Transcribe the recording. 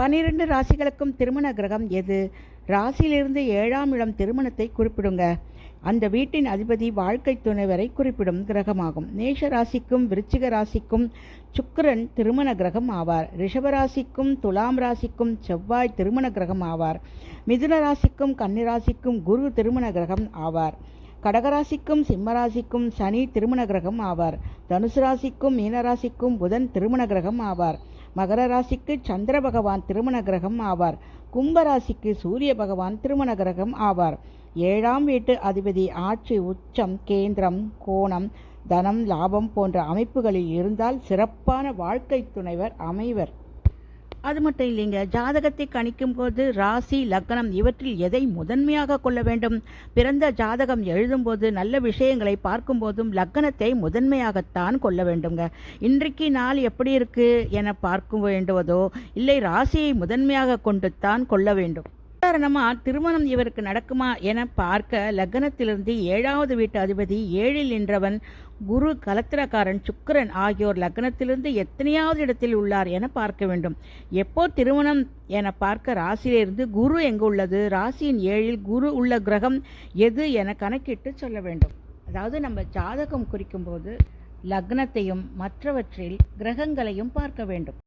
பன்னிரண்டு ராசிகளுக்கும் திருமண கிரகம் எது? ராசியிலிருந்து ஏழாம் இடம் திருமணத்தை குறிப்பிடுங்க. அந்த வீட்டின் அதிபதி வாழ்க்கை துணைவரை குறிப்பிடும் கிரகமாகும். நேஷ ராசிக்கும் விருச்சிக ராசிக்கும் சுக்கரன் திருமண கிரகம் ஆவார். ரிஷப ராசிக்கும் துலாம் ராசிக்கும் செவ்வாய் திருமண கிரகம் ஆவார். மிதுன ராசிக்கும் கன்னிராசிக்கும் குரு திருமண கிரகம் ஆவார். கடகராசிக்கும் சிம்மராசிக்கும் சனி திருமண கிரகம் ஆவார். தனுசு ராசிக்கும் மீனராசிக்கும் புதன் திருமண கிரகம் ஆவார். மகர ராசிக்கு சந்திர பகவான் திருமண கிரகம் ஆவார். கும்பராசிக்கு சூரிய பகவான் திருமண கிரகம் ஆவார். ஏழாம் வீட்டு அதிபதி ஆட்சி உச்சம் கேந்திரம் கோணம் தனம் லாபம் போன்ற அமைப்புகளில் இருந்தால் சிறப்பான வாழ்க்கை துணைவர் அமைவர். அது மட்டும் இல்லைங்க ஜாதகத்தை கணிக்கும் போது ராசி லக்னம் இவற்றில் எதை முதன்மையாக கொள்ள வேண்டும்? பிறந்த ஜாதகம் எழுதும்போது நல்ல விஷயங்களை பார்க்கும்போதும் லக்னத்தை முதன்மையாகத்தான் கொள்ள வேண்டுங்க இன்றைக்கு நாள் எப்படி இருக்கு என பார்க்க வேண்டுவதோ இல்லை ராசியை முதன்மையாக கொண்டு தான் கொள்ள வேண்டும். சாதாரணமாக திருமணம் இவருக்கு நடக்குமா என பார்க்க லக்னத்திலிருந்து ஏழாவது வீட்டு அதிபதி ஏழில் நின்றவன் குரு கலத்திரக்காரன் சுக்கரன் ஆகியோர் லக்னத்திலிருந்து எத்தனையாவது இடத்தில் உள்ளார் என பார்க்க வேண்டும். எப்போ திருமணம் என பார்க்க ராசியிலிருந்து குரு எங்கு உள்ளது? ராசியின் ஏழில் குரு உள்ள கிரகம் எது என கணக்கிட்டு சொல்ல வேண்டும். அதாவது நம்ம ஜாதகம் குறிக்கும்போது லக்னத்தையும் மற்றவற்றில் கிரகங்களையும் பார்க்க வேண்டும்.